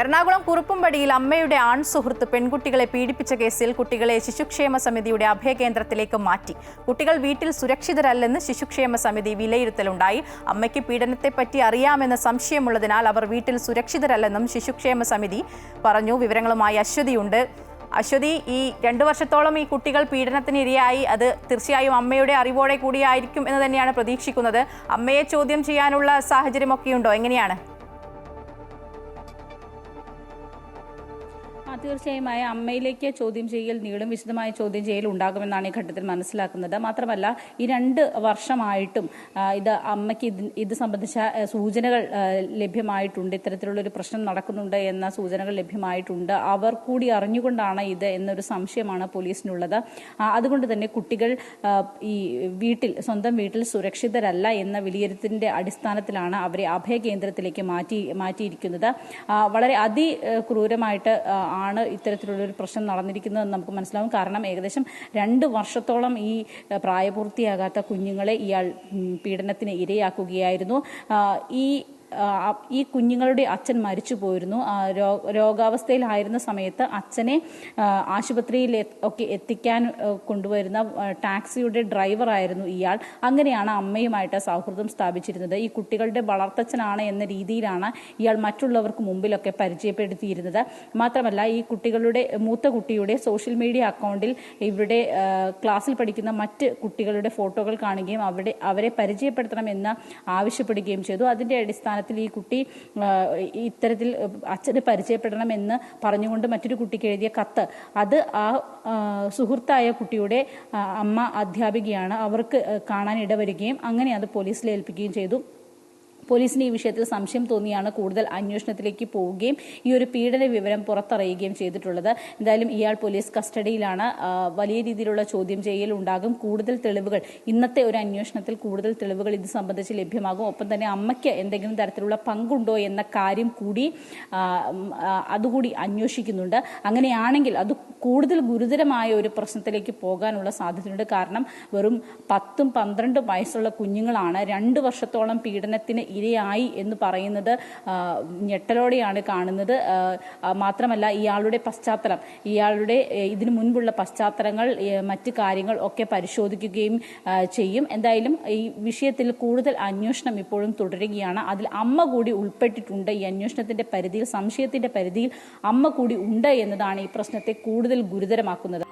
എറണാകുളം കുറുപ്പുംപടിയിൽ അമ്മയുടെ ആൺ സുഹൃത്ത് പെൺകുട്ടികളെ പീഡിപ്പിച്ച കേസിൽ കുട്ടികളെ ശിശുക്ഷേമ സമിതിയുടെ അഭയകേന്ദ്രത്തിലേക്ക് മാറ്റി. കുട്ടികൾ വീട്ടിൽ സുരക്ഷിതരല്ലെന്ന് ശിശുക്ഷേമ സമിതി വിലയിരുത്തലുണ്ടായി. അമ്മയ്ക്ക് പീഡനത്തെപ്പറ്റി അറിയാമെന്ന സംശയമുള്ളതിനാൽ അവർ വീട്ടിൽ സുരക്ഷിതരല്ലെന്നും ശിശുക്ഷേമ സമിതി പറഞ്ഞു. വിവരങ്ങളുമായി അശ്വതിയുണ്ട്. അശ്വതി ഈ രണ്ടു വർഷത്തോളം ഈ കുട്ടികൾ പീഡനത്തിന് ഇരയായി. അത് തീർച്ചയായും അമ്മയുടെ അറിവോടെ കൂടിയായിരിക്കും എന്ന് തന്നെയാണ് പ്രതീക്ഷിക്കുന്നത്. അമ്മയെ ചോദ്യം ചെയ്യാനുള്ള സാഹചര്യമൊക്കെയുണ്ടോ? എങ്ങനെയാണ്? ആ തീർച്ചയായും അമ്മയിലേക്ക് ചോദ്യം ചെയ്യൽ നീളും വിശദമായ ചോദ്യം ചെയ്യൽ ഉണ്ടാകുമെന്നാണ് ഈ ഘട്ടത്തിൽ മനസ്സിലാക്കുന്നത്. മാത്രമല്ല ഈ രണ്ട് വർഷമായിട്ടും ഇത് അമ്മയ്ക്ക് ഇത് ഇത് സംബന്ധിച്ച സൂചനകൾ ലഭ്യമായിട്ടുണ്ട്. ഇത്തരത്തിലുള്ള ഒരു പ്രശ്നം നടക്കുന്നുണ്ട് എന്ന സൂചനകൾ ലഭ്യമായിട്ടുണ്ട്. അവർ കൂടി അറിഞ്ഞുകൊണ്ടാണ് ഇത് എന്നൊരു സംശയമാണ് പോലീസിനുള്ളത്. അതുകൊണ്ട് തന്നെ കുട്ടികൾ ഈ വീട്ടിൽ സ്വന്തം വീട്ടിൽ സുരക്ഷിതരല്ല എന്ന വിലയിരുത്തലിന്റെ അടിസ്ഥാനത്തിലാണ് അവരെ അഭയ കേന്ദ്രത്തിലേക്ക് മാറ്റി മാറ്റിയിരിക്കുന്നത്. വളരെ അതി ഏ, ക്രൂരമായിട്ട് ആ, ആണ് ഇത്തരത്തിലുള്ളൊരു പ്രശ്നം നടന്നിരിക്കുന്നതെന്ന് നമുക്ക് മനസ്സിലാവും. കാരണം ഏകദേശം രണ്ട് വർഷത്തോളം ഈ പ്രായപൂർത്തിയാകാത്ത കുഞ്ഞുങ്ങളെ ഇയാൾ പീഡനത്തിന് ഇരയാക്കുകയായിരുന്നു. ഈ ഈ കുഞ്ഞുങ്ങളുടെ അച്ഛൻ മരിച്ചു പോയിരുന്നു. രോഗാവസ്ഥയിലായിരുന്ന സമയത്ത് അച്ഛനെ ആശുപത്രിയിൽ ഒക്കെ എത്തിക്കാൻ കൊണ്ടുവരുന്ന ടാക്സിയുടെ ഡ്രൈവറായിരുന്നു ഇയാൾ. അങ്ങനെയാണ് അമ്മയുമായിട്ട് സൗഹൃദം സ്ഥാപിച്ചിരുന്നത്. ഈ കുട്ടികളുടെ വളർത്തച്ഛനാണ് എന്ന രീതിയിലാണ് ഇയാൾ മറ്റുള്ളവർക്ക് മുമ്പിലൊക്കെ പരിചയപ്പെടുത്തിയിരുന്നത്. മാത്രമല്ല ഈ കുട്ടികളുടെ മൂത്ത കുട്ടിയുടെ സോഷ്യൽ മീഡിയ അക്കൗണ്ടിൽ ഇവിടെ ക്ലാസ്സിൽ പഠിക്കുന്ന മറ്റ് കുട്ടികളുടെ ഫോട്ടോകൾ കാണുകയും അവിടെ അവരെ പരിചയപ്പെടുത്തണമെന്ന് ആവശ്യപ്പെടുകയും ചെയ്തു. അതിന്റെ അടിസ്ഥാനത്തിൽ ഈ കുട്ടി ഇത്തരത്തിൽ അച്ഛന് പരിചയപ്പെടണമെന്ന് പറഞ്ഞുകൊണ്ട് മറ്റൊരു കുട്ടിക്ക് എഴുതിയ കത്ത്. അത് ആ, സുഹൃത്തായ കുട്ടിയുടെ അമ്മ അധ്യാപികയാണ്. അവർക്ക് കാണാൻ ഇടവരികയും അങ്ങനെ അത് പോലീസിൽ ഏൽപ്പിക്കുകയും ചെയ്തു. പോലീസിന് ഈ വിഷയത്തിൽ സംശയം തോന്നിയാണ് കൂടുതൽ അന്വേഷണത്തിലേക്ക് പോവുകയും ഈ ഒരു പീഡന വിവരം പുറത്തറിയുകയും ചെയ്തിട്ടുള്ളത്. എന്തായാലും ഇയാൾ പോലീസ് കസ്റ്റഡിയിലാണ്. വലിയ രീതിയിലുള്ള ചോദ്യം ചെയ്യൽ ഉണ്ടാകും. കൂടുതൽ തെളിവുകൾ ഇന്നത്തെ ഒരു അന്വേഷണത്തിൽ കൂടുതൽ തെളിവുകൾ ഇത് സംബന്ധിച്ച് ലഭ്യമാകും. ഒപ്പം തന്നെ അമ്മയ്ക്ക് എന്തെങ്കിലും തരത്തിലുള്ള പങ്കുണ്ടോ എന്ന കാര്യം കൂടി അതുകൂടി അന്വേഷിക്കുന്നുണ്ട്. അങ്ങനെയാണെങ്കിൽ അത് കൂടുതൽ ഗുരുതരമായ ഒരു പ്രശ്നത്തിലേക്ക് പോകാനുള്ള സാധ്യതയുണ്ട്. കാരണം വെറും പത്തും പന്ത്രണ്ടും വയസ്സുള്ള കുഞ്ഞുങ്ങളാണ്. രണ്ട് വർഷത്തോളം പീഡനത്തിന് ഇരയായി എന്ന് പറയുന്നത് ഞെട്ടലോടെയാണ് കാണുന്നത്. മാത്രമല്ല ഇയാളുടെ പശ്ചാത്തലം ഇയാളുടെ ഇതിനു മുൻപുള്ള പശ്ചാത്തലങ്ങൾ മറ്റ് കാര്യങ്ങൾ ഒക്കെ പരിശോധിക്കുകയും ചെയ്യും. എന്തായാലും ഈ വിഷയത്തിൽ കൂടുതൽ അന്വേഷണം ഇപ്പോഴും തുടരുകയാണ്. അതിൽ അമ്മ കൂടി ഉൾപ്പെട്ടിട്ടുണ്ട്. ഈ അന്വേഷണത്തിന്റെ പരിധിയിൽ സംശയത്തിന്റെ പരിധിയിൽ അമ്മ കൂടി ഉണ്ട് എന്നതാണ് ഈ പ്രശ്നത്തെ കൂടുതൽ ഗുരുതരമാക്കുന്നത്.